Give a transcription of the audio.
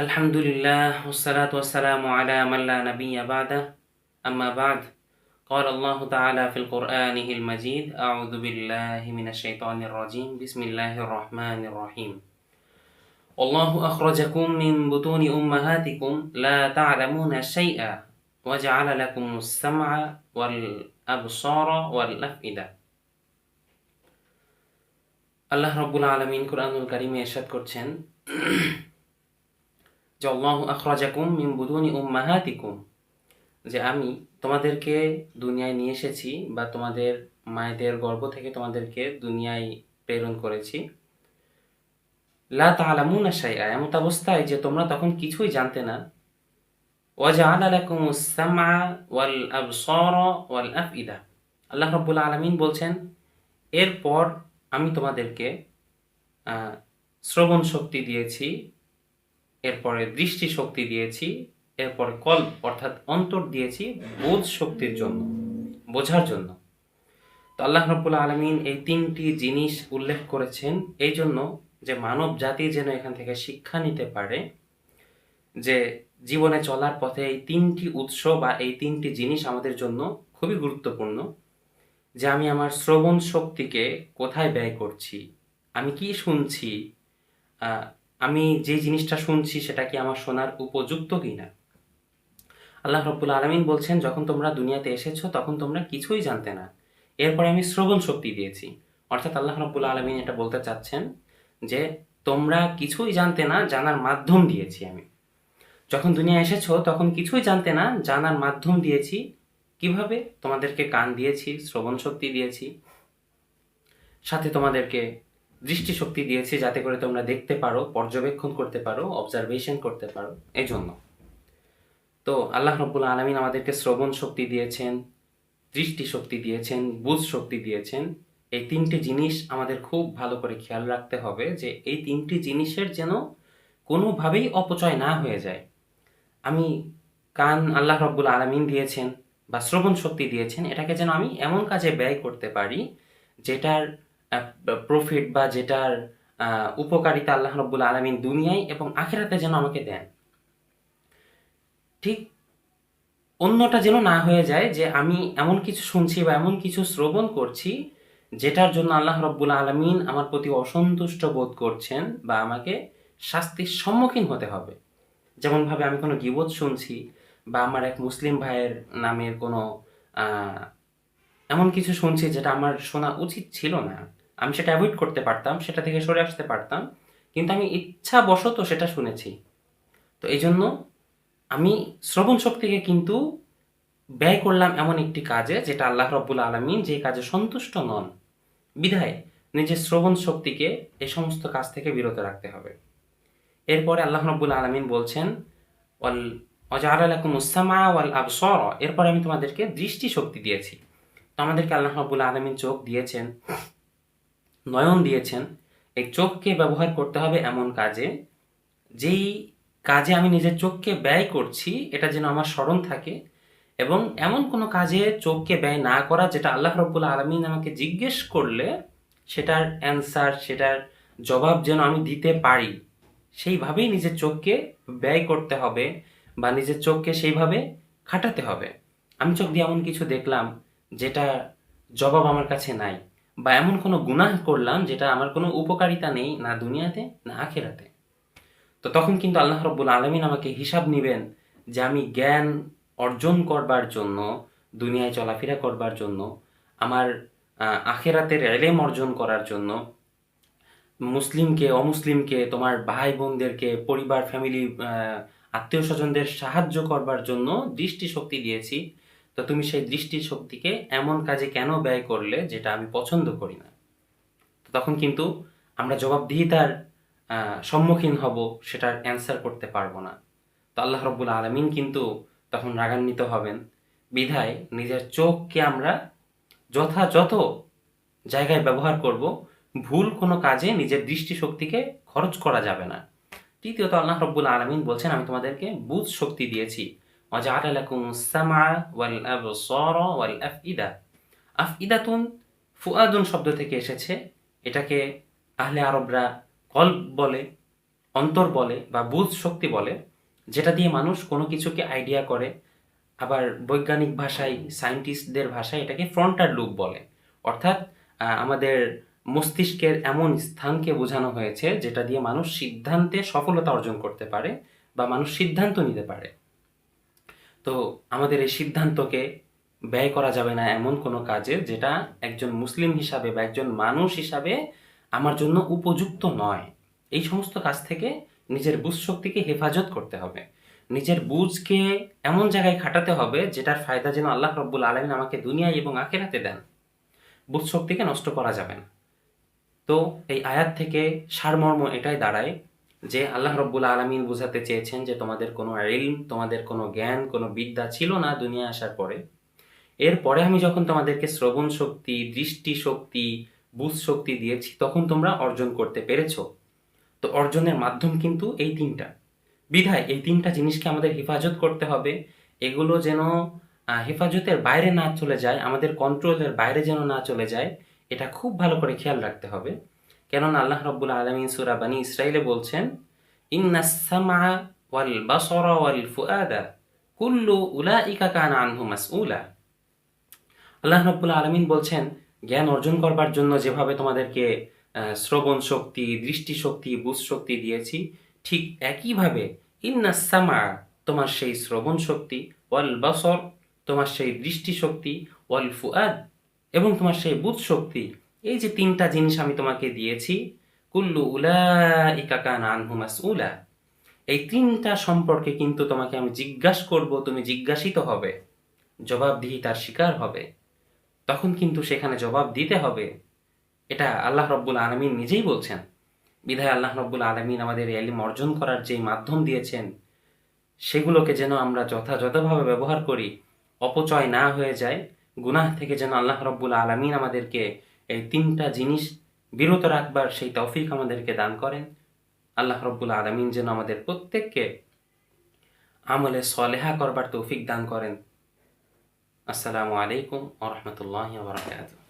الحمد لله والصلاة والسلام على من لا نبي بعده أما بعد قال الله تعالى في القرآن المجيد أعوذ بالله من الشيطان الرجيم بسم الله الرحمن الرحيم والله أخرجكم من بطون أمهاتكم لا تعلمون شيئا وجعل لكم السمع والأبصار والأفئدة আল্লাহ রব্বুল আলমিন কুরআনুল কারিমে এরশাদ করছেন যে আল্লাহ আখরাজাকুম মিন বুদুনি উম্মাহাতিকুম, যে আমি তোমাদেরকে দুনিয়ায় নিয়ে এসেছি বা তোমাদের মায়েদের গর্ভ থেকে তোমাদেরকে দুনিয়ায় প্রেরণ করেছি। লা তালামুনা শাইআ, এমত অবস্থায় যে তোমরা তখন কিছুই জানতে না। ওয়াজআলা লাকুমুস সামআ ওয়াল আবসারা ওয়াল আফইদা। আল্লাহ রাব্বুল আলামিন বলছেন, এরপর আমি তোমাদেরকে শ্রবণ শক্তি দিয়েছি এরপরে দৃষ্টি শক্তি দিয়েছি, এরপরে কল অর্থাৎ অন্তর দিয়েছি বোধ শক্তির জন্য, বোঝার জন্য। তো আল্লাহ রব্বুল আলমিন এই তিনটি জিনিস উল্লেখ করেছেন, এই জন্য যে মানব জাতি যেন এখান থেকে শিক্ষা নিতে পারে, যে জীবনে চলার পথে এই তিনটি উৎস বা এই তিনটি জিনিস আমাদের জন্য খুবই গুরুত্বপূর্ণ, যে আমি আমার শ্রবণ শক্তিকে কোথায় ব্যয় করছি, আমি কি শুনছি আমি যে জিনিসটা শুনছি সেটা কি আমার শোনার উপযুক্ত কিনা? আল্লাহ রব্বুল আলমিন বলছেন, যখন তোমরা দুনিয়াতে এসেছ, তখন তোমরা কিছুই জানতে না। এরপরে আমি শ্রবণ শক্তি দিয়েছি। অর্থাৎ আল্লাহ রব্বুল আলমিন এটা বলতে চাচ্ছেন যে, তোমরা কিছুই জানতে না, জানার মাধ্যম দিয়েছি আমি। যখন দুনিয়া এসেছ, তখন কিছুই জানতে না, জানার মাধ্যম দিয়েছি। কীভাবে? তোমাদেরকে কান দিয়েছি, শ্রবণ শক্তি দিয়েছি। সাথে তোমাদেরকে দৃষ্টি শক্তি দিয়েছি যাতে করে তোমরা দেখতে পারো, পর্যবেক্ষণ করতে পারো অবজারভেশন করতে পারো এই জন্য তো আল্লাহ রব্বুল আলমিন আমাদেরকে শ্রবণ শক্তি দিয়েছেন, দৃষ্টি শক্তি দিয়েছেন, বুঝ শক্তি দিয়েছেন। এই তিনটি জিনিস আমাদের খুব ভালো করে খেয়াল রাখতে হবে যে এই তিনটি জিনিসের যেন কোনোভাবেই অপচয় না হয়ে যায়। আমি কান আল্লাহ রব্বুল আলমিন দিয়েছেন বা শ্রবণ শক্তি দিয়েছেন, এটাকে যেন আমি এমন কাজে ব্যয় করতে পারি যেটার প্রফিট বা যেটার উপকারিতা আল্লাহ রব্বুল আলমিন দুনিয়ায় এবং আখেরাতে যেন আমাকে দেন। ঠিক অন্যটা যেন না হয়ে যায় যে আমি এমন কিছু শুনছি বা এমন কিছু শ্রবণ করছি যেটার জন্য আল্লাহ রব্বুল আলমিন আমার প্রতি অসন্তুষ্ট বোধ করছেন বা আমাকে শাস্তির সম্মুখীন হতে হবে। যেমনভাবে আমি কোনো গিবত শুনছি বা আমার এক মুসলিম ভাইয়ের নামের কোনো এমন কিছু শুনছি যেটা আমার শোনা উচিত ছিল না। আমি সেটা অ্যাভয়েড করতে পারতাম, সেটা থেকে সরে আসতে পারতাম, কিন্তু আমি ইচ্ছাবশত সেটা শুনেছি। তো এই জন্য আমি শ্রবণ শক্তিকে কিন্তু ব্যয় করলাম এমন একটি কাজে, যেটা আল্লাহ রব্বুল আলমিন যে কাজে সন্তুষ্ট নন, বিধায় নিজের শ্রবণ শক্তিকে এ সমস্ত কাজ থেকে বিরত রাখতে হবে। এরপরে আল্লাহ রব্বুল আলমিন বলছেন, ওয়াল অজালাকুম উসামা ওয়াল আবসর এরপর আমি তোমাদেরকে দৃষ্টি শক্তি দিয়েছি। তো আমাদেরকে আল্লাহ রব্বুল আলমিন চোখ দিয়েছেন। নয়ন দিয়েছেন, এই চোখকে ব্যবহার করতে হবে এমন কাজে, যেই কাজে আমি নিজের চোখকে ব্যয় করছি, এটা যেন আমার স্মরণ থাকে এবং এমন কোনো কাজে চোখকে ব্যয় না করা যেটা আল্লাহ রব্বুল আলমিন আমাকে জিজ্ঞেস করলে সেটার অ্যান্সার, সেটার জবাব যেন আমি দিতে পারি। সেইভাবেই নিজের চোখকে ব্যয় করতে হবে বা নিজের চোখকে সেইভাবে খাটাতে হবে। আমি চোখ দিয়ে এমন কিছু দেখলাম যেটা জবাব আমার কাছে নাই। বা এমন কোনো গুনাহ করলাম যেটা আমার কোনো উপকারিতা নেই না দুনিয়াতে, না আখেরাতে। তো তখন কিন্তু আল্লাহ রব্বুল আলমিন আমাকে হিসাব নেবেন যে আমি জ্ঞান অর্জন করবার জন্য, দুনিয়ায় চলাফেরা করবার জন্য, আমার আখেরাতের এলেম অর্জন করার জন্য, মুসলিমকে, অমুসলিমকে, তোমার ভাই বোনদেরকে পরিবার ফ্যামিলি আত্মীয় স্বজনদের সাহায্য করবার জন্য দৃষ্টিশক্তি দিয়েছি। তো তুমি সেই দৃষ্টি শক্তিকে এমন কাজে কেন ব্যয় করলে যেটা আমি পছন্দ করি না? তখন কিন্তু আমরা জবাবদিহিতার সম্মুখীন হব, সেটার অ্যান্সার করতে পারব না। তো আল্লাহ রব্বুল আলমিন কিন্তু তখন রাগান্বিত হবেন। বিধায় নিজের চোখকে আমরা যথাযথ জায়গায় ব্যবহার করব, ভুল কোনো কাজে নিজের দৃষ্টিশক্তিকে খরচ করা যাবে না। তৃতীয়ত আল্লাহ রব্বুল আলমিন বলছেন, আমি তোমাদেরকে বুঝ শক্তি দিয়েছি। وجعل لكم السمع والأبصار والأفئدة আফইদাতুন ফুয়াদুন শব্দ থেকে এসেছে এটাকে আহলে আরবরা কল্ব বলে অন্তর বলে বা বুধ শক্তি বলে যেটা দিয়ে মানুষ কোনো কিছুকে আইডিয়া করে আবার বৈজ্ঞানিক ভাষায় সায়েন্টিস্টদের ভাষায় এটাকে ফ্রন্টাল লুপ বলে অর্থাৎ আহ, আমাদের মস্তিষ্কের এমন স্থানকে বোঝানো হয়েছে যেটা দিয়ে মানুষ সিদ্ধান্তে সফলতা অর্জন করতে পারে বা মানুষ সিদ্ধান্ত নিতে পারে তো আমাদের এই সিদ্ধান্তকে ব্যয় করা যাবে না এমন কোনো কাজে যেটা একজন মুসলিম হিসাবে বা একজন মানুষ হিসাবে আমার জন্য উপযুক্ত নয়। এই সমস্ত কাজ থেকে নিজের বুঝ শক্তিকে হেফাজত করতে হবে। নিজের বুঝকে এমন জায়গায় খাটাতে হবে যেটার ফায়দা যেন আল্লাহ রব্বুল আলমিন আমাকে দুনিয়ায় এবং আখেরাতে দেন। বুধ শক্তিকে নষ্ট করা যাবে না। তো এই আয়াত থেকে সারমর্ম এটাই দাঁড়ায় যে আল্লাহ রব্বুল আলমিন বোঝাতে চেয়েছেন যে তোমাদের কোনো ইলম, তোমাদের কোনো জ্ঞান, কোনো বিদ্যা ছিল না দুনিয়া আসার পরে। এরপরে আমি যখন তোমাদেরকে শ্রবণ শক্তি, দৃষ্টি শক্তি, বুঝ শক্তি দিয়েছি, তখন তোমরা অর্জন করতে পেরেছ। তো অর্জনের মাধ্যম কিন্তু এই তিনটা। বিধায় এই তিনটা জিনিসকে আমাদের হেফাজত করতে হবে। এগুলো যেন হেফাজতের বাইরে না চলে যায়, আমাদের কন্ট্রোলের বাইরে যেন না চলে যায়, এটা খুব ভালো করে খেয়াল রাখতে হবে। কেননা আল্লাহ রব্বুল আলমিন সুরা বানি ইসরাইলে বলছেন কুল্লু আল্লাহ রব্বুল আলমিন বলছেন, জ্ঞান অর্জন করবার জন্য যেভাবে তোমাদেরকে শ্রবণ শক্তি, দৃষ্টি শক্তি, বুঝ শক্তি দিয়েছি, ঠিক একইভাবে ইন্না সামা তোমার সেই শ্রবণ শক্তি ওয়াল বাসর তোমার সেই দৃষ্টি শক্তি ওয়াল ফুআদ এবং তোমার সেই বুধ শক্তি এই যে তিনটা জিনিস আমি তোমাকে দিয়েছি, কুল্লু উলা ইকাকান আনহু মাসউলা, এই তিনটা সম্পর্কে কিন্তু তোমাকে আমি জিজ্ঞাসা করব, তুমি জিজ্ঞাসিত হবে, জবাবদিহি তার শিকার হবে, তখন কিন্তু সেখানে জবাব দিতে হবে। এটা আল্লাহ রব্বুল আলমিন নিজেই বলছেন। বিধায় আল্লাহ রব্বুল আলমিন আমাদের এলিম অর্জন করার যে মাধ্যম দিয়েছেন, সেগুলোকে যেন আমরা যথাযথভাবে ব্যবহার করি, অপচয় না হয়ে যায়, গুনাহ থেকে যেন আল্লাহ রব্বুল আলমিন আমাদেরকে এই তিনটা জিনিস বিরত রাখবার সেই তৌফিক আমাদেরকে দান করেন। আল্লাহ রব্বুল আলমিন যেন আমাদের প্রত্যেককে আমলে সলেহা করবার তৌফিক দান করেন। আসসালামু আলাইকুম ওরহমতুল্লাহ বারকাতুহ।